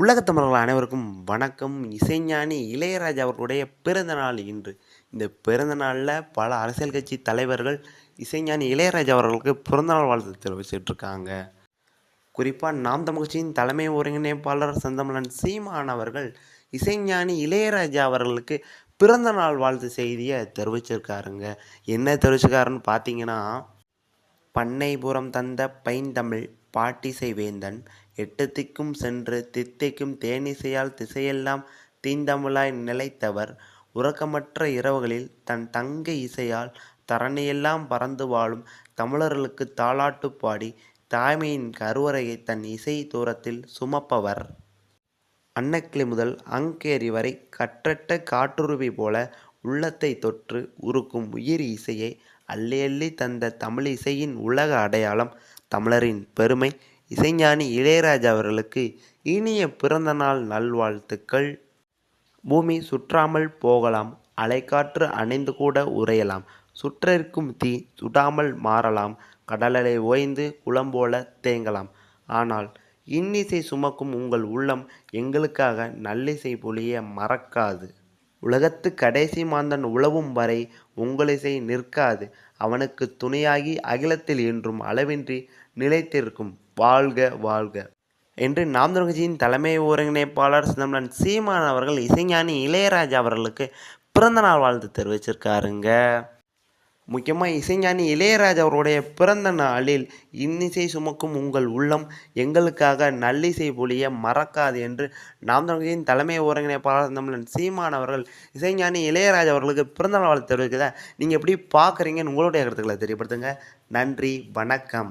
உலகத் தமிழர்கள் அனைவருக்கும் வணக்கம். இசைஞானி இளையராஜா அவர்களுடைய பிறந்த நாள் இன்று. இந்த பிறந்த நாளில் பல அரசியல் கட்சி தலைவர்கள் இசைஞானி இளையராஜா அவர்களுக்கு பிறந்தநாள் வாழ்த்து தெரிவிச்சிட்டு இருக்காங்க குறிப்பாக நாம் தமிழ்ச்சியின் தலைமை ஒருங்கிணைப்பாளர் செந்தமலன் சீமான் அவர்கள் இசைஞானி இளையராஜா அவர்களுக்கு பிறந்த நாள் வாழ்த்து செய்தியை தெரிவிச்சிருக்காருங்க. என்ன தெரிவிச்சிருக்காருன்னு பார்த்தீங்கன்னா பண்ணைபுரம் தந்த பைந்தமிழ் பாட்டிசை வேந்தன் எட்டத்திக்கும் சென்று தித்தைக்கும் தேனிசையால் திசையெல்லாம் தீந்தமிழாய் நிலைத்தவர் உறக்கமற்ற இரவுகளில் தன் தங்க இசையால் தரணியெல்லாம் பறந்து வாழும் தமிழர்களுக்கு தாளாட்டு பாடி தாய்மையின் கருவறையை தன் இசை தூரத்தில் சுமப்பவர். அன்னக்கிளி முதல் அங்கேரி வரை கற்றட்ட காட்டுருவி போல உள்ளத்தை தொற்று உருக்கும் உயிர் இசையை அள்ளி அள்ளி தந்த தமிழ் இசையின் உலக அடையாளம் தமிழரின் பெருமை இசைஞானி இளையராஜா அவர்களுக்கு இனிய பிறந்தநாள் நல்வாழ்த்துக்கள். பூமி சுற்றாமல் போகலாம் அலைக்காற்று அணைந்து கூட உறையலாம் சுற்றிருக்கும் தீ சுடாமல் மாறலாம் கடலலை ஓய்ந்து குளம் போல தேங்கலாம். ஆனால் இன்னிசை சுமக்கும் உங்கள் உள்ளம் எங்களுக்காக நல்லிசை பொழிய மறக்காது. உலகத்து கடைசி மாந்தன் உழவும் வரை உங்களிசை நிற்காது. அவனுக்கு துணையாகி அகிலத்தில் என்றும் அளவின்றி நிலைத்திருக்கும். வாழ்க வாழ்க. என்று நாம் கட்சியின் தலைமை ஒருங்கிணைப்பாளர் சிதம்பரன் சீமான் அவர்கள் இசைஞானி இளையராஜா அவர்களுக்கு பிறந்தநாள் வாழ்த்து தெரிவிச்சிருக்காருங்க. முக்கியமாக இசைஞானி இளையராஜா அவருடைய பிறந்த நாளில் இன்னிசை சுமக்கும் உங்கள் உள்ளம் எங்களுக்காக நல்லிசை பொழிய மறக்காது என்று நாம் தமிழின் தலைமை ஒருங்கிணைப்பாளர் தமிழன் சீமான் அவர்கள் இசைஞானி இளையராஜா அவர்களுக்கு பிறந்தநாள் வாழ்த்து தெரிவிக்கிறத? நீங்கள் எப்படி பார்க்குறீங்கன்னு உங்களுடைய கருத்துக்களை தெரியப்படுத்துங்க. நன்றி வணக்கம்.